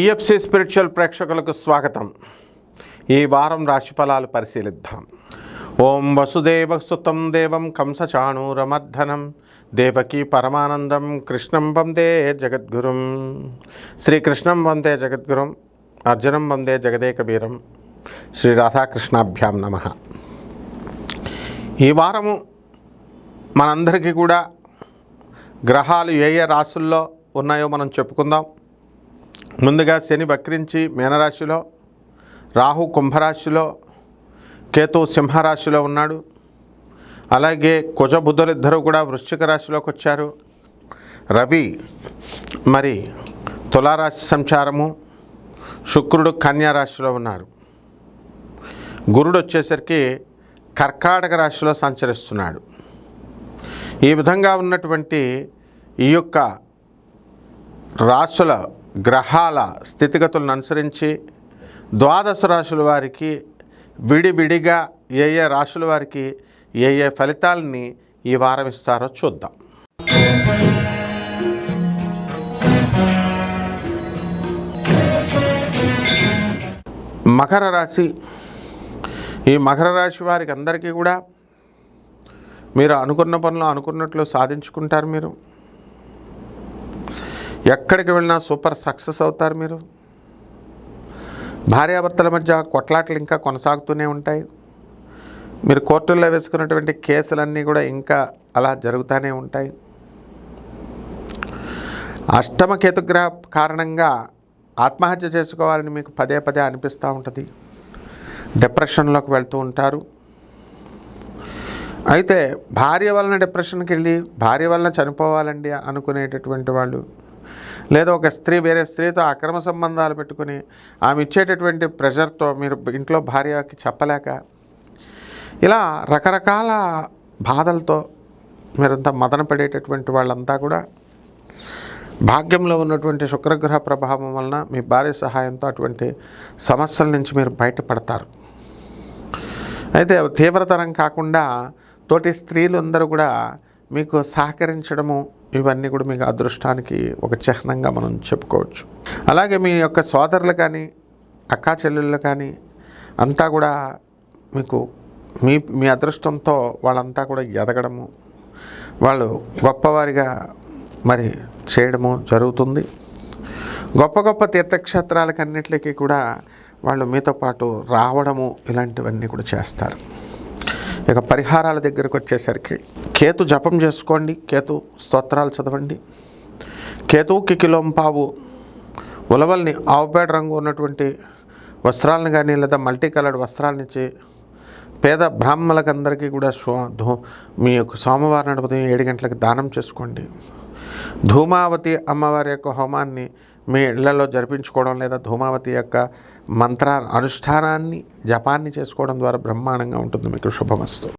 TFC spiritual ప్రేక్షకులకు స్వాగతం. ఈ వారం రాశిఫలాలు పరిశీలిద్దాం. ఓం వసుదేవ సుతం దేవం కంసచాణూరమర్ధనం దేవకీ పరమానందం కృష్ణం వందే జగద్గురుం. శ్రీకృష్ణం వందే జగద్గురుం అర్జునం వందే జగదేకబీరం. శ్రీ రాధాకృష్ణాభ్యాం నమ. ఈ వారము మనందరికీ కూడా గ్రహాలు ఏ ఏ రాసుల్లో ఉన్నాయో మనం చెప్పుకుందాం. ముందుగా శని వక్రించి మీనరాశిలో రాహు కుంభరాశిలో కేతు సింహరాశిలో ఉన్నాడు. అలాగే కుజ ఇద్దరు కూడా వృశ్చిక రాశిలోకి వచ్చారు. రవి మరి తులారాశి సంచారము శుక్రుడు కన్యారాశిలో ఉన్నారు. గురుడు వచ్చేసరికి కర్కాటక రాశిలో సంచరిస్తున్నాడు. ఈ విధంగా ఉన్నటువంటి ఈ యొక్క రాశుల గ్రహాల స్థితిగతులను అనుసరించి ద్వాదశ రాశుల వారికి విడివిడిగా ఏ ఏ రాశుల వారికి ఏ ఏ ఫలితాలని ఈ వారం ఇస్తారో చూద్దాం. మకర రాశి. ఈ మకర రాశి వారికి అందరికీ కూడా మీరు అనుకున్న పనులు అనుకున్నట్లు సాధించుకుంటారు మీరు. ఎక్కడికి వెళ్ళినా సూపర్ సక్సెస్ అవుతారు మీరు. భార్యాభర్తల మధ్య కొట్లాటలు ఇంకా కొనసాగుతూనే ఉంటాయి. మీరు కోర్టుల్లో వేసుకున్నటువంటి కేసులన్నీ కూడా ఇంకా అలా జరుగుతూనే ఉంటాయి. అష్టమ కేతుగ్రహ కారణంగా ఆత్మహత్య చేసుకోవాలని మీకు పదే పదే అనిపిస్తూ ఉంటుంది. డిప్రెషన్లోకి వెళ్తూ ఉంటారు. అయితే భార్య వలన డిప్రెషన్కి వెళ్ళి భార్య వలన చనిపోవాలండి అనుకునేటటువంటి వాళ్ళు లేదా ఒక స్త్రీ వేరే స్త్రీతో అక్రమ సంబంధాలు పెట్టుకుని ఆమె ఇచ్చేటటువంటి ప్రెషర్తో మీరు ఇంట్లో భార్యకి చెప్పలేక ఇలా రకరకాల బాధలతో మీరంతా మదన పడేటటువంటి వాళ్ళంతా కూడా భాగ్యంలో ఉన్నటువంటి శుక్రగ్రహ ప్రభావం వలన మీ భార్య సహాయంతో అటువంటి సమస్యల నుంచి మీరు బయటపడతారు. అయితే తీవ్రతరం కాకుండా తోటి స్త్రీలు అందరూ కూడా మీకు సహకరించడము ఇవన్నీ కూడా మీకు అదృష్టానికి ఒక చిహ్నంగా మనం చెప్పుకోవచ్చు. అలాగే మీ యొక్క సోదరులు కానీ అక్కా చెల్లెళ్ళు కానీ అంతా కూడా మీకు మీ మీ అదృష్టంతో వాళ్ళంతా కూడా ఎదగడము వాళ్ళు గొప్పవారిగా మరి చేయడము జరుగుతుంది. గొప్ప గొప్ప తీర్థక్షేత్రాలకన్నిటికీ కూడా వాళ్ళు మీతో పాటు రావడము ఇలాంటివన్నీ కూడా చేస్తారు. ఇక పరిహారాల దగ్గరకు వచ్చేసరికి కేతు జపం చేసుకోండి కేతు స్తోత్రాలు చదవండి. కేతువుకి కిలోంపావు ఉలవల్ని ఆవుపేడ రంగు ఉన్నటువంటి వస్త్రాలను కానీ లేదా మల్టీ కలర్డ్ వస్త్రాలను ఇచ్చి పేద బ్రాహ్మణులకందరికీ కూడా మీ యొక్క సోమవారం ఉదయం ఏడు గంటలకు దానం చేసుకోండి. ధూమావతి అమ్మవారి యొక్క హోమాన్ని మీ ఇళ్ళలో జరిపించుకోవడం లేదా ధూమావతి యొక్క మంత్ర అనుష్ఠానాన్ని జపాన్ని చేసుకోవడం ద్వారా బ్రహ్మాండంగా ఉంటుంది. మీకు శుభమస్తు.